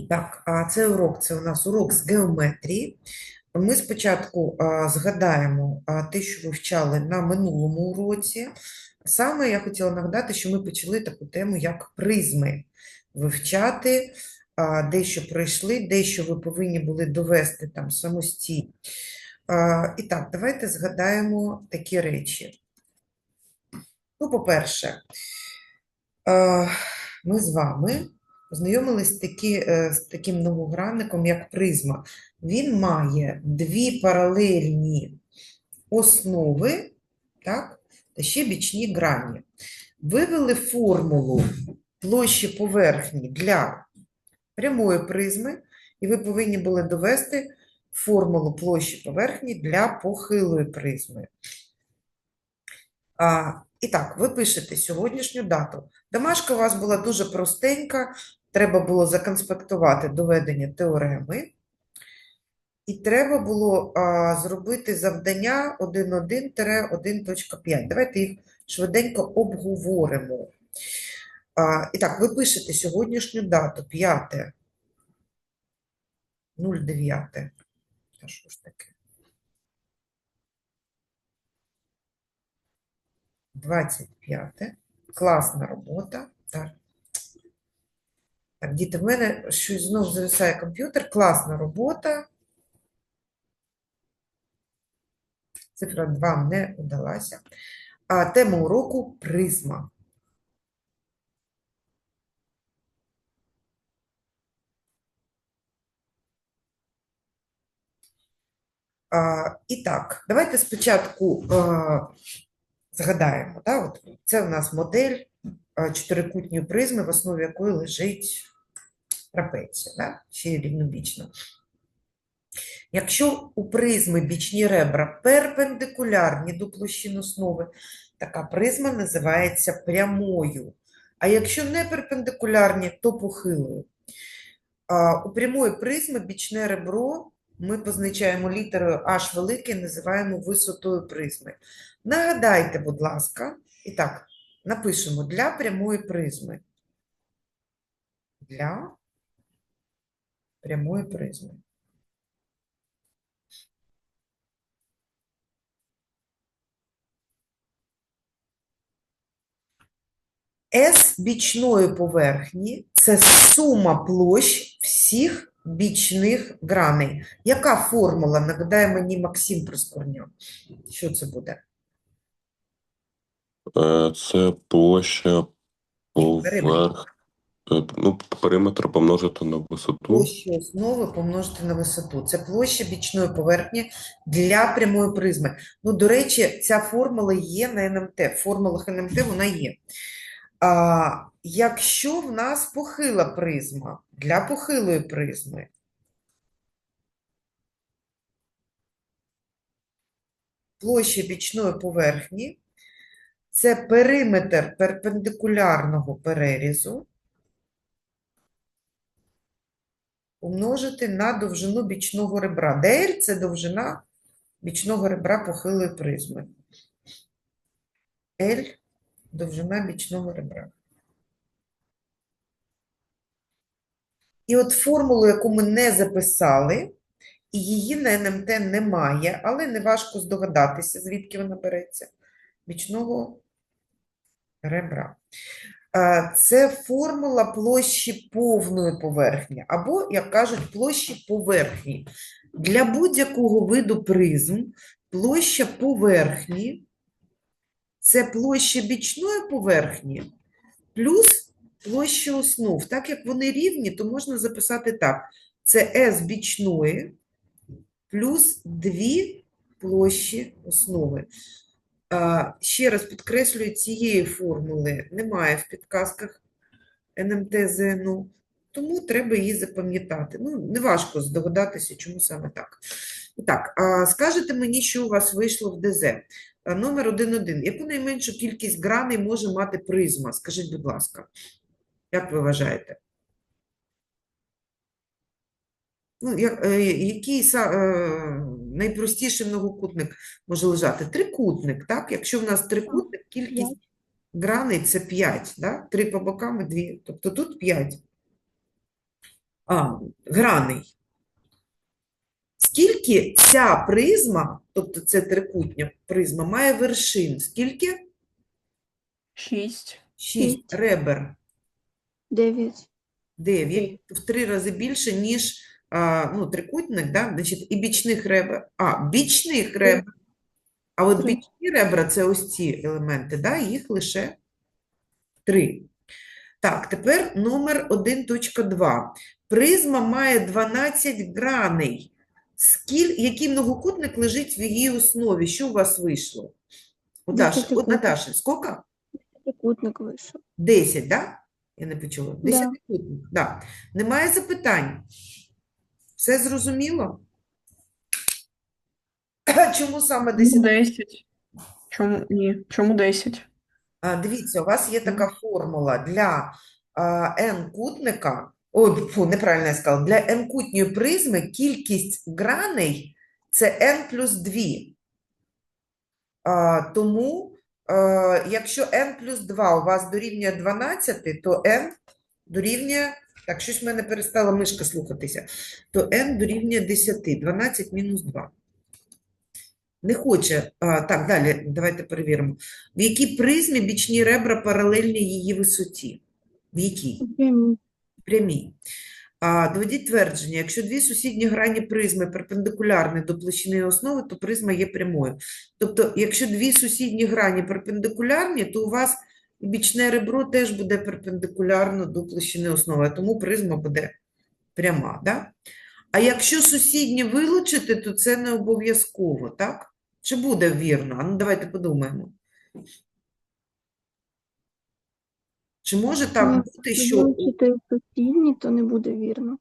І так, а цей урок це у нас урок з геометрії. Ми спочатку згадаємо те, що ви вчали на минулому уроці. Саме я хотіла нагадати, що ми почали таку тему, як призми вивчати, дещо пройшли, дещо ви повинні були довести там самостійно. І так, давайте згадаємо такі речі. Ну, по-перше, ми з вами познайомились такі, е, з таким многогранником, як призма. Він має дві паралельні основи, так, та ще бічні грані. Вивели формулу площі поверхні для прямої призми, і ви повинні були довести формулу площі поверхні для похилої призми. А, і так, ви пишете сьогоднішню дату. Домашка у вас була дуже простенька, треба було законспектувати доведення теореми. І треба було а, зробити завдання 1.1-1.5. Давайте їх швиденько обговоримо. А, і так, ви пишете сьогоднішню дату 5. 09. Та що ж таке? 25. Класна робота. Так. Так, діти, в мене щось знов зависає комп'ютер. Класна робота. Цифра 2 не удалася. А тема уроку призма. А, і так, давайте спочатку а, згадаємо. Да? От це у нас модель а, чотирикутньої призми, в основі якої лежить трапеція, да? ще й рівнобічна. Якщо у призми бічні ребра перпендикулярні до площин основи, така призма називається прямою. А якщо не перпендикулярні, то похилою. У прямої призми бічне ребро ми позначаємо літерою H велике, називаємо висотою призми. Нагадайте, будь ласка, і так, напишемо для прямої призми. Для прямої призми. С бічної поверхні це сума площ всіх бічних граней. Яка формула? Нагадає мені Максим Проскурня. Що це буде? Е, Це площа поверх, е, ну, периметр помножити на висоту. Площу основи помножити на висоту. Це площа бічної поверхні для прямої призми. Ну, до речі, ця формула є на НМТ. В формулах НМТ вона є. А, якщо в нас похила призма, для похилої призми, площа бічної поверхні це периметр перпендикулярного перерізу умножити на довжину бічного ребра. ДЛ – це довжина бічного ребра похилої призми. L – довжина бічного ребра. І от формулу, яку ми не записали, і її на НМТ немає, але не важко здогадатися, звідки вона береться. Бічного ребра. Е, Це формула площі повної поверхні, або, як кажуть, площі поверхні. Для будь-якого виду призм площа поверхні це площа бічної поверхні плюс площа основ. Так як вони рівні, то можна записати так. Це S бічної плюс дві площі основи. Ще раз підкреслюю, цієї формули немає в підказках НМТ-ЗНУ, тому треба її запам'ятати. Ну, неважко здогадатися, чому саме так. І Так, скажете мені, що у вас вийшло в ДЗ. Номер 1.1. Яку найменшу кількість граней може мати призма? Скажіть, будь ласка, як ви вважаєте? Ну, як, е, са- е, найпростіший многокутник може лежати? Трикутник, так? Якщо в нас трикутник, кількість граней це 5, да? 3 по бокам і 2. Тобто тут 5. а, граней. Скільки ця призма, тобто це трикутня призма, має вершин? Скільки? Шість. Шість ребер. Дев'ять. 9 в три рази більше, ніж а, ну, трикутник, да? Значить, і бічних ребер. А, бічних ребер. А от бічні ребра це ось ці елементи, да? Їх лише три. Так, тепер номер 1.2. Призма має 12 граней. Скіль... Який многокутник лежить в її основі? Що у вас вийшло? У Даші, от. Наташі, скільки? Трикутник вийшов. 10, да? Я не почула. Да. Десятикутник, да. Немає запитань? Все зрозуміло? Чому саме Чому 10? Чому ні? Чому десять? А, дивіться, у вас є така формула для n-кутника, ой, фу, неправильно я сказала, для n-кутньої призми кількість граней – це n плюс 2. А, тому, а, якщо n плюс 2 у вас дорівнює 12, то n дорівнює, так, щось в мене перестала мишка слухатися, то n дорівнює 10, 12 мінус 2. Не хоче. А, так, далі, давайте перевіримо. В якій призмі бічні ребра паралельні її висоті? В якій? Прямі. Прямій. А, доведіть твердження, якщо дві сусідні грані призми перпендикулярні до площини основи, то призма є прямою. Тобто, якщо дві сусідні грані перпендикулярні, то у вас бічне ребро теж буде перпендикулярно до площини основи, тому призма буде пряма. Да? А якщо сусідні вилучити, то це не обов'язково, так? Чи буде вірно? А ну давайте подумаємо. Чи може так бути, що у- Вилучити сусідні, то не буде вірно.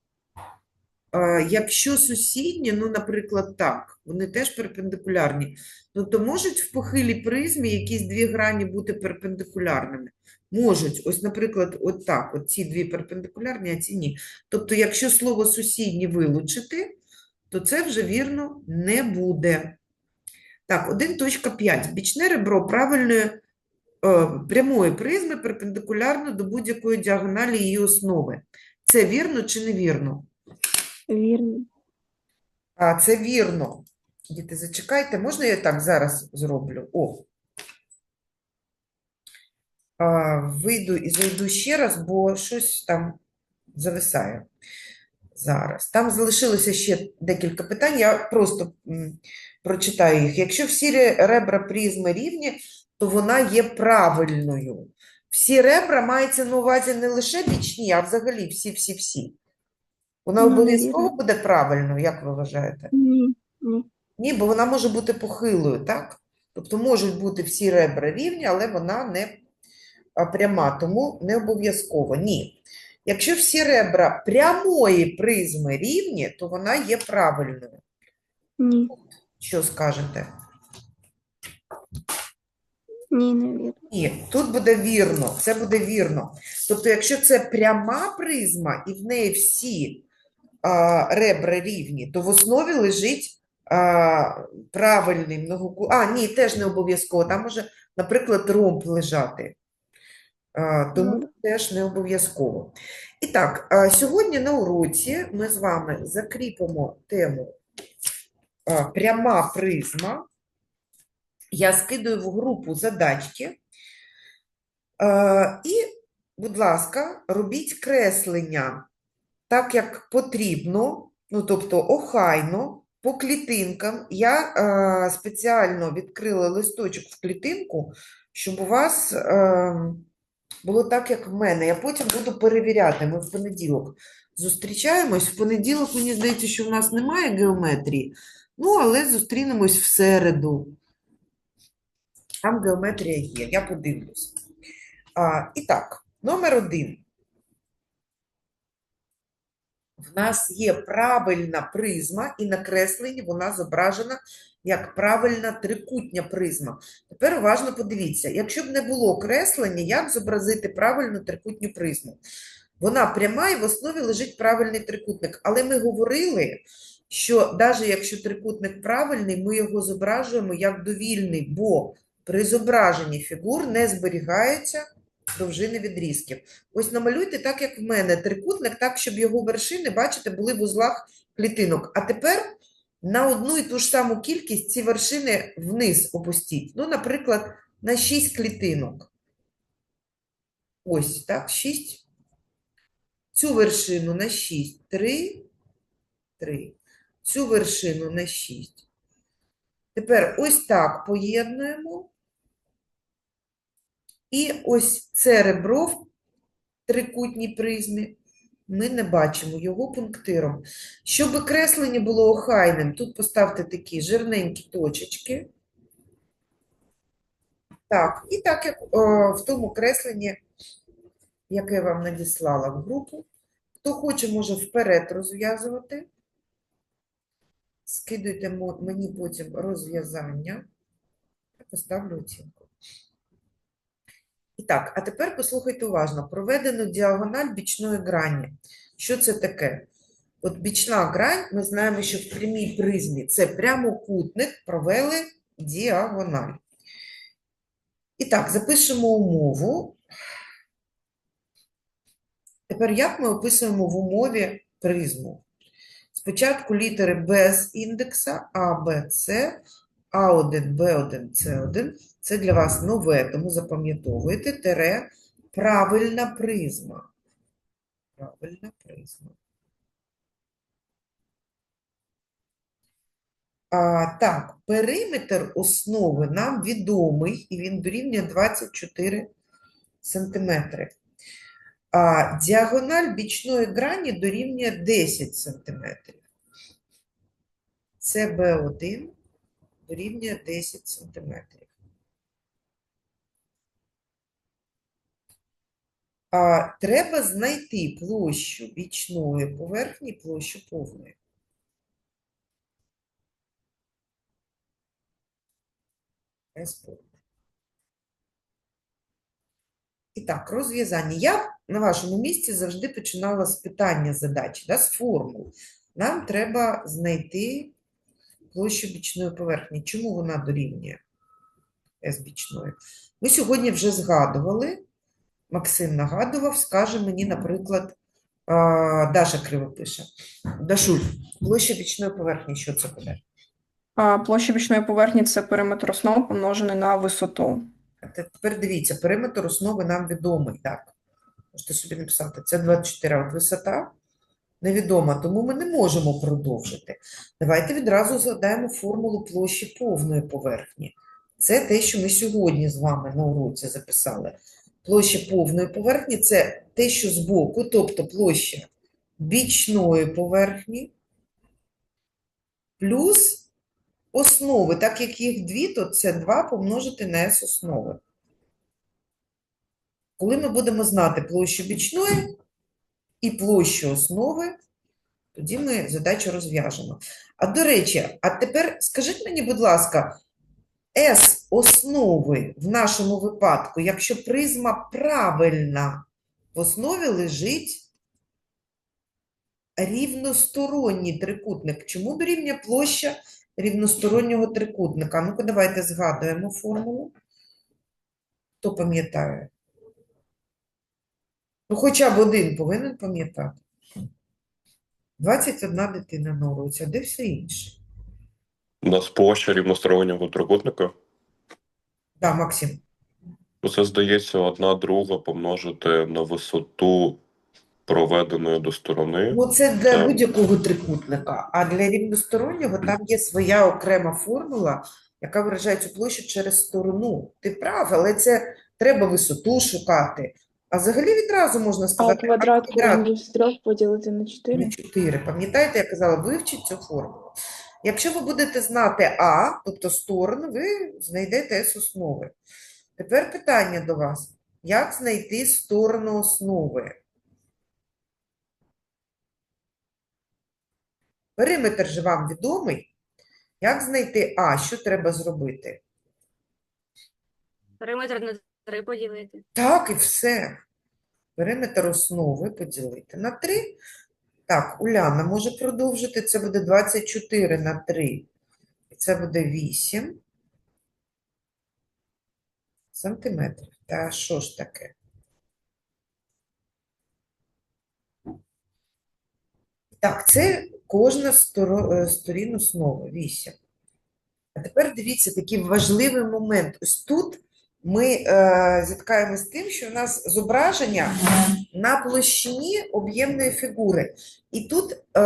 А, Якщо сусідні, ну, наприклад, так, вони теж перпендикулярні, ну, то можуть в похилій призмі якісь дві грані бути перпендикулярними? Можуть. Ось, наприклад, от так, от ці дві перпендикулярні, а ці ні. Тобто, якщо слово сусідні вилучити, то це вже вірно не буде. Так, 1.5. Бічне ребро правильної е, прямої призми перпендикулярно до будь-якої діагоналі її основи. Це вірно чи не вірно? А, це вірно. Діти, зачекайте, можна я так зараз зроблю? О. А, вийду і зайду ще раз, бо щось там зависає зараз. Там залишилося ще декілька питань, я просто прочитаю їх. Якщо всі ребра призми рівні, то вона є правильною. Всі ребра мається на увазі не лише бічні, а взагалі всі-всі-всі. Вона обов'язково буде правильною, як ви вважаєте? Ні. Ні. Ні, бо вона може бути похилою, так? Тобто можуть бути всі ребра рівні, але вона не пряма, тому не обов'язково. Ні. Якщо всі ребра прямої призми рівні, то вона є правильною. Ні. Що скажете? Ні, не вірно. Ні, тут буде вірно, це буде вірно. Тобто, якщо це пряма призма і в неї всі ребра рівні, то в основі лежить правильний многокут. А, ні, теж не обов'язково. Там може, наприклад, ромб лежати. Тому Ну, теж не обов'язково. І так, сьогодні на уроці ми з вами закріпимо тему пряма призма. Я скидаю в групу задачки. І, будь ласка, робіть креслення так, як потрібно, ну, тобто охайно, по клітинкам. Я е, спеціально відкрила листочок в клітинку, щоб у вас е, було так, як в мене. Я потім буду перевіряти. Ми в понеділок зустрічаємось. В понеділок, мені здається, що в нас немає геометрії, ну, але зустрінемось в середу. Там геометрія є, я подивлюсь. А, і так, номер один. В нас є правильна призма, і на кресленні вона зображена як правильна трикутня призма. Тепер уважно подивіться, якщо б не було креслення, як зобразити правильну трикутню призму? Вона пряма і в основі лежить правильний трикутник. Але ми говорили, що навіть якщо трикутник правильний, ми його зображуємо як довільний, бо при зображенні фігур не зберігається довжини відрізків. Ось намалюйте так, як в мене, трикутник, так, щоб його вершини, бачите, були в узлах клітинок. А тепер на одну і ту ж саму кількість ці вершини вниз опустіть. Ну, наприклад, на 6 клітинок. Ось, так, 6. Цю вершину на 6. 3, 3. Цю вершину на 6. Тепер ось так поєднуємо. І ось це ребро в трикутній призмі. Ми не бачимо його пунктиром. Щоб креслення було охайним, тут поставте такі жирненькі точечки. Так, і так як о, в тому кресленні, яке я вам надіслала в групу. Хто хоче, може вперед розв'язувати. Скидуйте мені потім розв'язання. Я поставлю оцінку. І так, а тепер послухайте уважно. Проведено діагональ бічної грані. Що це таке? От бічна грань, ми знаємо, що в прямій призмі це прямокутник, провели діагональ. І так, запишемо умову. Тепер як ми описуємо в умові призму? Спочатку літери без індекса А, Б, С, А1, Б1, С1. Це для вас нове, тому запам'ятовуйте. Тере правильна призма. Правильна призма. А, так, периметр основи нам відомий, і він дорівнює 24 сантиметри. А діагональ бічної грані дорівнює 10 сантиметрів. СБ1 дорівнює 10 сантиметрів. А, треба знайти площу бічної поверхні, площу повної. І так, розв'язання. Я на вашому місці завжди починала з питання задачі, да, з формул. Нам треба знайти площу бічної поверхні. Чому вона дорівнює С бічної? Ми сьогодні вже згадували, Максим нагадував, скаже мені, наприклад, Даша криво пише. Дашуль, площа бічної поверхні, що це буде? Площа бічної поверхні це периметр основ помножений на висоту. Тепер дивіться, периметр основи нам відомий, так? Можете собі написати, це 24, а от висота невідома, тому ми не можемо продовжити. Давайте відразу згадаємо формулу площі повної поверхні. Це те, що ми сьогодні з вами на уроці записали. Площа повної поверхні це те, що збоку, тобто площа бічної поверхні плюс основи. Так як їх дві, то це 2 помножити на S основи. Коли ми будемо знати площу бічної і площу основи, тоді ми задачу розв'яжемо. А до речі, а тепер скажіть мені, будь ласка, S основи в нашому випадку, якщо призма правильна, в основі лежить рівносторонній трикутник. Чому дорівнює площа рівностороннього трикутника? Ну-ка, давайте згадуємо формулу. Хто пам'ятає? Ну, хоча б один повинен пам'ятати. 21 дитина на уроці, а де все інше? У нас площа рівностороннього трикутника. Так, Максим. Ну, Це здається одна друга помножити на висоту проведеної до сторони. Ну, це для Так. будь-якого трикутника, а для рівностороннього там є своя окрема формула, яка виражає цю площу через сторону. Ти прав, але це треба висоту шукати. А взагалі відразу можна А сказати, квадрат квадрат корінь з трьох поділити на 4. на 4. Пам'ятаєте, я казала, вивчіть цю формулу. Якщо ви будете знати А, тобто сторону, ви знайдете С основи. Тепер питання до вас. Як знайти сторону основи? Периметр же вам відомий. Як знайти А? Що треба зробити? Периметр на 3 поділити. Так, і все. Периметр основи поділити на 3. Так, Уляна може продовжити. Це буде 24 на 3. Це буде 8 сантиметрів. Та що ж таке? Так, це кожна е, сторін основи. 8. А тепер дивіться такий важливий момент. Ось тут ми е, зіткаємося з тим, що у нас зображення на площині об'ємної фігури. І тут е,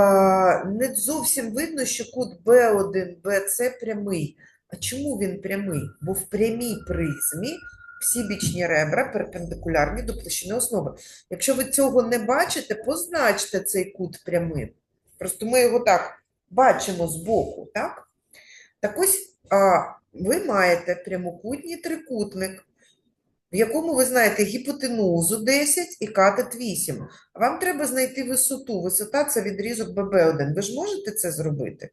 не зовсім видно, що кут B1, BC прямий. А чому він прямий? Бо в прямій призмі всі бічні ребра перпендикулярні до площини основи. Якщо ви цього не бачите, позначте цей кут прямим. Просто ми його так бачимо збоку, так? Так ось а, ви маєте прямокутній трикутник, в якому ви знаєте гіпотенузу 10 і катет 8. Вам треба знайти висоту. Висота це відрізок ББ1. Ви ж можете це зробити?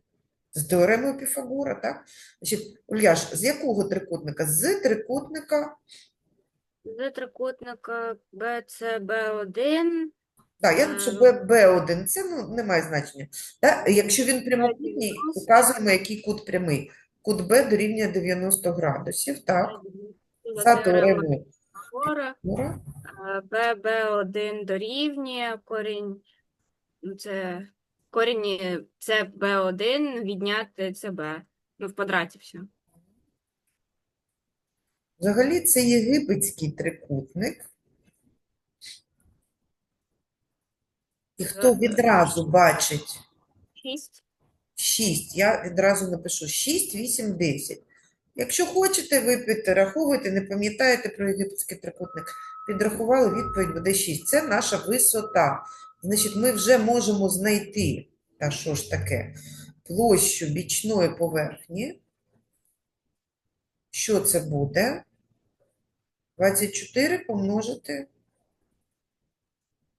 З теоремою Піфагора, так? Значить, Ульяш, з якого трикутника? З трикутника З трикутника BCB1. Так, я напишу Ем. ББ1, це ну, не має значення. Так? Якщо він прямокутній, показуємо, який кут прямий. Кут Б дорівнює 90 градусів, так? За теоремою Піфагора. Піфагора. ББ1 дорівнює корінь. ну, Це корінь е, це Б1 відняти ЦБ. Ну, в квадраті все. Взагалі це єгипетський трикутник. І хто відразу бачить 6. 6, я відразу напишу 6, 8, 10. Якщо хочете, ви підраховуєте, не пам'ятаєте про єгипетський трикутник, підрахували, відповідь буде 6. Це наша висота. Значить, ми вже можемо знайти, та що ж таке, площу бічної поверхні. Що це буде? 24 помножити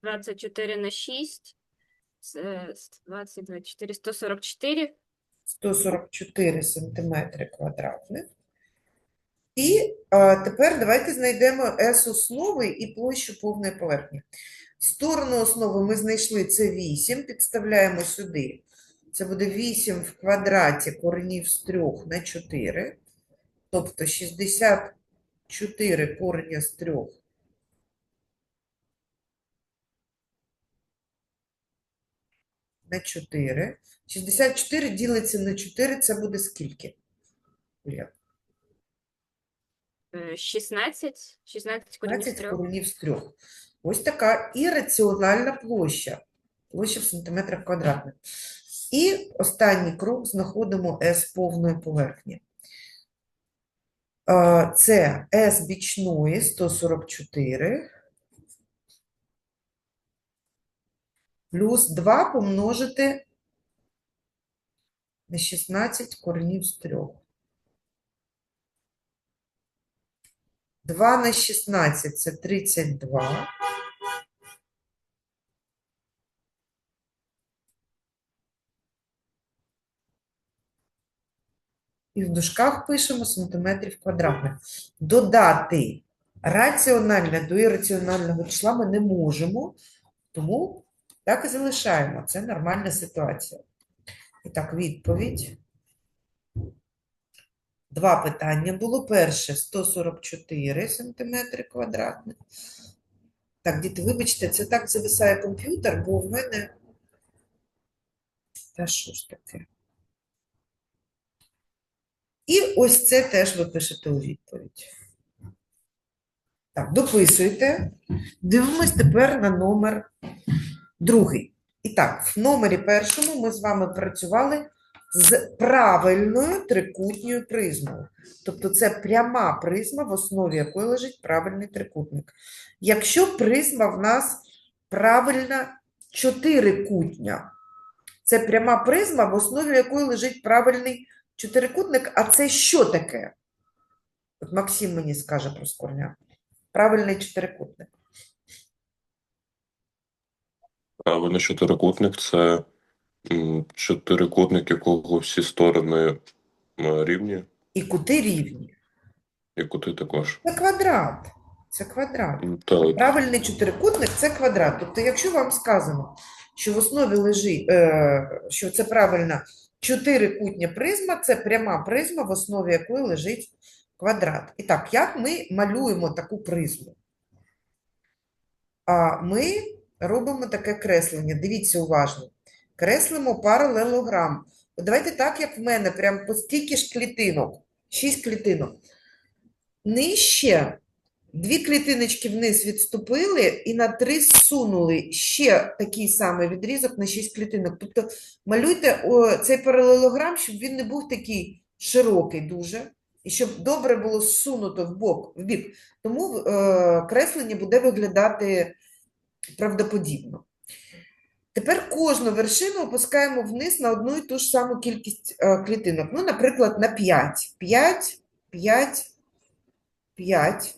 24 на 6. Це 20, 24, 144. 144 сантиметри квадратних. І а, тепер давайте знайдемо S основи і площу повної поверхні. Сторону основи ми знайшли це 8, підставляємо сюди. Це буде 8 в квадраті коренів з 3 на 4, тобто 64 корення з 3 на 4. 64 ділиться на 4, це буде скільки? Юля? Е, 16. 16 корінь з 15 3. коренів з 3. Ось така ірраціональна площа. Площа в сантиметрах квадратних. І останній крок знаходимо S повної поверхні. Е, Це S бічної 144 плюс 2 помножити на 16 коренів з 3. 2 на 16 – це 32. І в дужках пишемо сантиметрів квадратних. Додати раціональне до ірраціонального числа ми не можемо, тому так і залишаємо. Це нормальна ситуація. І так, відповідь. Два питання було. Перше 144 сантиметри квадратних. Так, діти, вибачте, це так зависає комп'ютер, бо в мене. Та що ж таке? І ось це теж ви пишете у відповідь. Так, дописуйте. Дивимось тепер на номер другий. І так, в номері першому ми з вами працювали з правильною трикутньою призмою. Тобто це пряма призма, в основі якої лежить правильний трикутник. Якщо призма в нас правильна чотирикутня, це пряма призма, в основі якої лежить правильний чотирикутник, а це що таке? От Максим мені скаже про скорня. Правильний чотирикутник. Правильно, чотирикутник це чотирикутник, якого всі сторони м, рівні, І кути рівні. і кути також. Це квадрат. Це квадрат. Так, Правильний чотирикутник це квадрат. Тобто, якщо вам сказано, що в основі лежить, е, що це правильна чотирикутня призма, це пряма призма, в основі якої лежить квадрат. І так, як ми малюємо таку призму? А ми робимо таке креслення. Дивіться уважно. Креслимо паралелограм. Давайте так, як в мене, прям по стільки ж клітинок. Шість клітинок. Нижче дві клітиночки вниз відступили і на три зсунули ще такий самий відрізок на шість клітинок. Тобто малюйте о, цей паралелограм, щоб він не був такий широкий дуже, і щоб добре було зсунуто в бок, в бік. Тому е, креслення буде виглядати правдоподібно. Тепер кожну вершину опускаємо вниз на одну і ту ж саму кількість е, клітинок. Ну, наприклад, на 5. 5, 5, 5.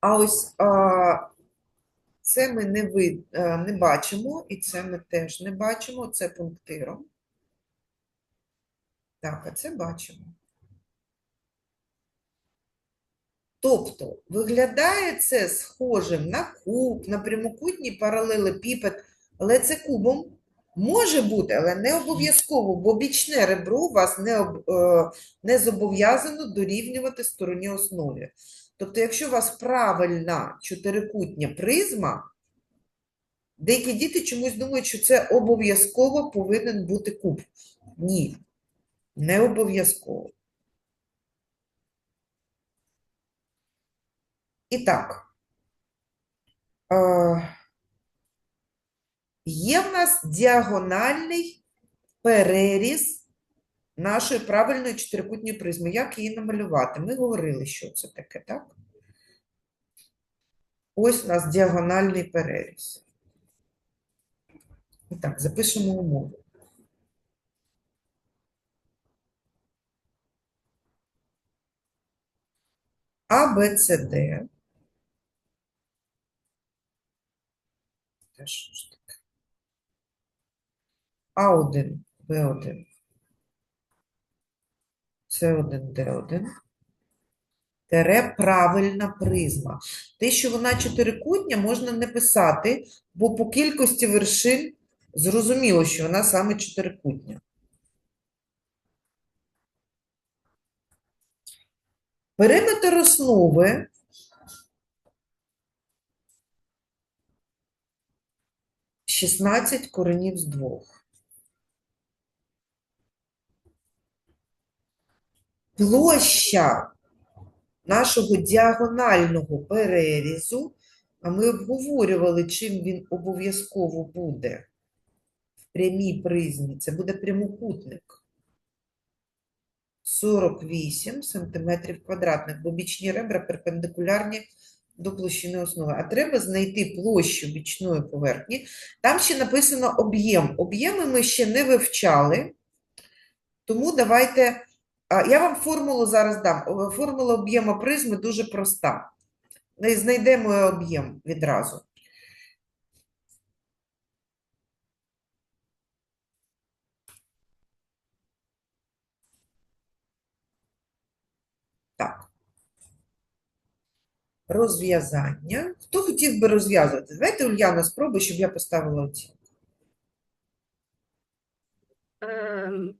А ось а, це ми не, ви, е, не бачимо, і це ми теж не бачимо, це пунктиром. Так, а це бачимо. Тобто, виглядає це схожим на куб, на прямокутній паралелепіпед, але це кубом може бути, але не обов'язково, бо бічне ребро вас не, об- е, не зобов'язано дорівнювати стороні основі. Тобто, якщо у вас правильна чотирикутня призма, деякі діти чомусь думають, що це обов'язково повинен бути куб. Ні, не обов'язково. І так, е, є в нас діагональний переріз нашої правильної чотирикутньої призми. Як її намалювати? Ми говорили, що це таке, так? Ось у нас діагональний переріз. І так, запишемо умову. А, Б, С, Д. Що ж таке? А1, Б1, С1, Д1. Тере правильна призма. Те, що вона чотирикутня, можна не писати, бо по кількості вершин зрозуміло, що вона саме чотирикутня. Периметр основи – 16 коренів з двох. Площа нашого діагонального перерізу, а ми обговорювали, чим він обов'язково буде в прямій призмі. Це буде прямокутник. 48 сантиметрів квадратних, бо бічні ребра перпендикулярні до площини основи. А треба знайти площу бічної поверхні. Там ще написано об'єм. Об'єми ми ще не вивчали, тому давайте. Я вам формулу зараз дам. Формула об'єму призми дуже проста. Знайдемо об'єм відразу. Так. Розв'язання. Хто хотів би розв'язувати? Давайте, Ульяна, спробуй, щоб я поставила оцінку. Ем,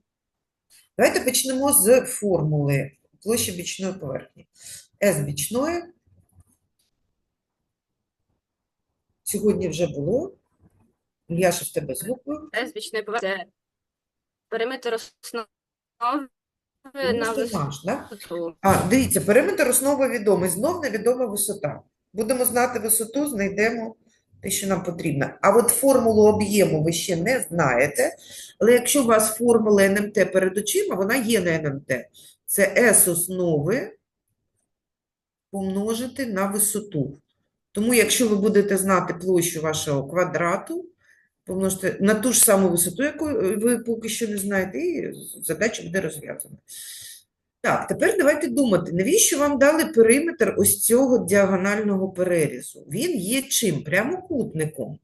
Давайте почнемо з формули площі бічної поверхні. С бічної. Сьогодні вже було. Ільяша, в тебе звукою. С бічної поверхні. Це периметр основи на ти да? висоту. А, дивіться, периметр основи відомий, знов невідома висота. Будемо знати висоту, знайдемо те, що нам потрібно. А от формулу об'єму ви ще не знаєте, але якщо у вас формула НМТ перед очима, вона є на НМТ. Це S основи помножити на висоту. Тому, якщо ви будете знати площу вашого квадрату, помножити на ту ж саму висоту, яку ви поки що не знаєте, і задача буде розв'язана. Так, тепер давайте думати, навіщо вам дали периметр ось цього діагонального перерізу? Він є чим? Прямокутником.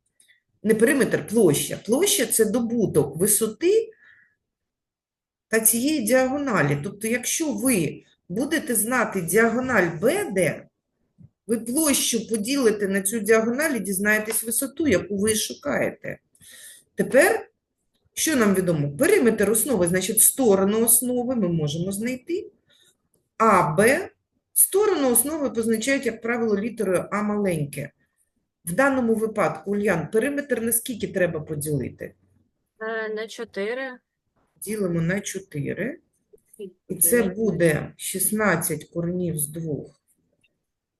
Не периметр, площа. Площа – це добуток висоти та цієї діагоналі. Тобто, якщо ви будете знати діагональ BD, ви площу поділите на цю діагональ і дізнаєтесь висоту, яку ви шукаєте. Тепер, що нам відомо? Периметр основи, значить, сторону основи ми можемо знайти. А, Б. Сторону основи позначають, як правило, літерою А маленьке. в даному випадку, Ульян, периметр на скільки треба поділити? Е, На 4. Ділимо на 4. І це буде 16 коренів з 2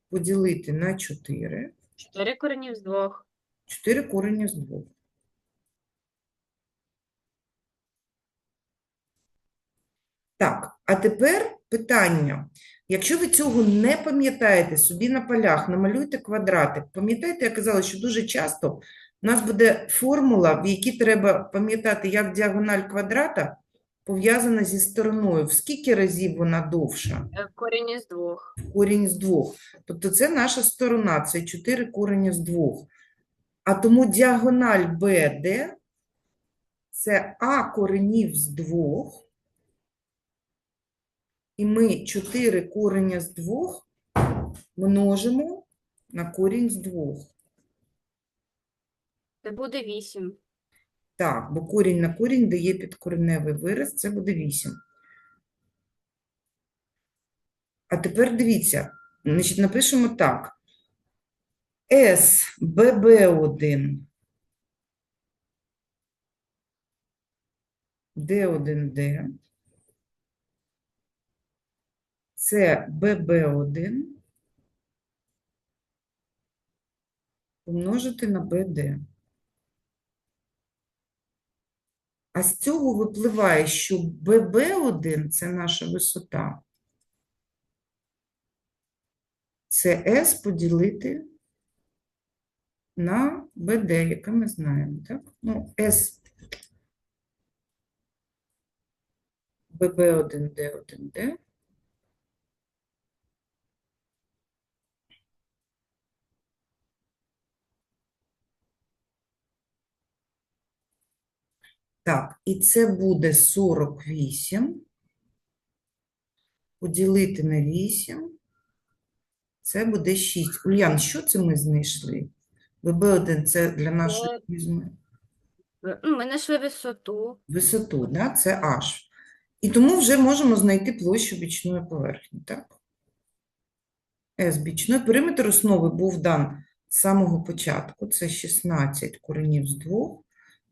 поділити на 4. 4 коренів з 2. 4 корені з 2. Так, а тепер питання. Якщо ви цього не пам'ятаєте, собі на полях намалюйте квадратик. Пам'ятаєте, я казала, що дуже часто у нас буде формула, в якій треба пам'ятати, як діагональ квадрата пов'язана зі стороною. В скільки разів вона довша? Е, Корінь із 2. корінь з двох. Тобто це наша сторона, це 4 корені з двох. А тому діагональ BD це А коренів з двох. І ми 4 кореня з двох множимо на корінь з двох. Це буде 8. Так, бо корінь на корінь дає підкореневий вираз, це буде 8. А тепер дивіться, значить, напишемо так. SBB1 D1D це BB1 помножити на BD. А з цього випливає, що ББ1 – це наша висота. Це S поділити на БД, яке ми знаємо, так? Ну, S ББ1, Так, і це буде 48 поділити на 8. Це буде 6. Ульян, що це ми знайшли? ББ1 це для нашої Е, ну, Ми знайшли висоту. висоту, да? це H. І тому вже можемо знайти площу бічної поверхні, так? С бічної. Периметр основи був дан з самого початку. Це 16 коренів з 2.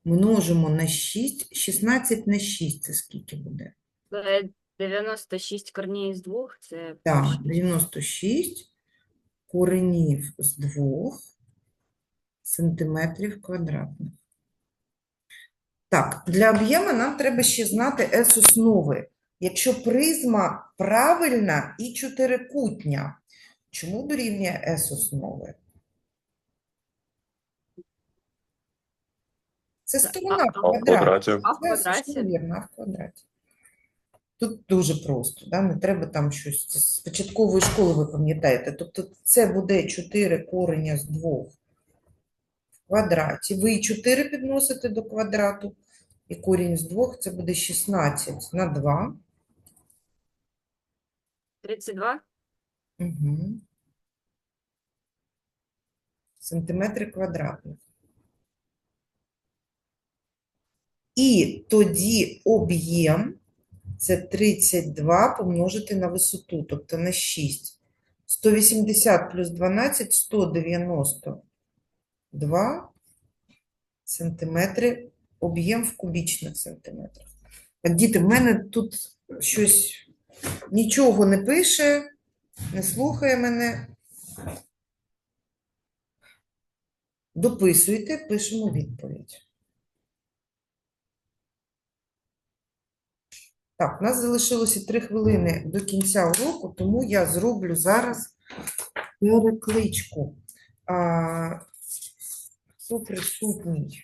Множимо на 6. 16 на 6 це скільки буде? Е, 96 коренів з 2. Це Так, 96 коренів з 2 сантиметрів квадратних. Так, для об'єму нам треба ще знати S основи. Якщо призма правильна і чотирикутня, чому дорівнює S основи? Це сторона в квадраті А в квадраті? вірно, а в квадраті. Тут дуже просто, да? не треба там щось. Це З початкової школи ви пам'ятаєте. Тобто це буде 4 кореня з 2 в квадраті. Ви і 4 підносите до квадрату, і корінь з 2 це буде 16 на 2. 32. Угу. Сантиметри квадратних. І тоді об'єм це 32 помножити на висоту, тобто на 6. 180 плюс 12 – 192 сантиметри. Об'єм в кубічних сантиметрах. Діти, в мене тут щось нічого не пише, не слухає мене. Дописуйте, пишемо відповідь. Так, у нас залишилося 3 хвилини до кінця уроку, тому я зроблю зараз перекличку. А, хто присутній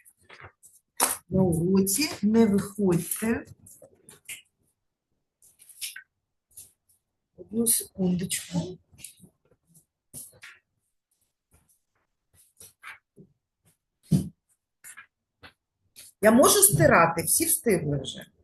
на уроці, не виходьте. Одну секундочку. Я можу стирати, всі встигли вже.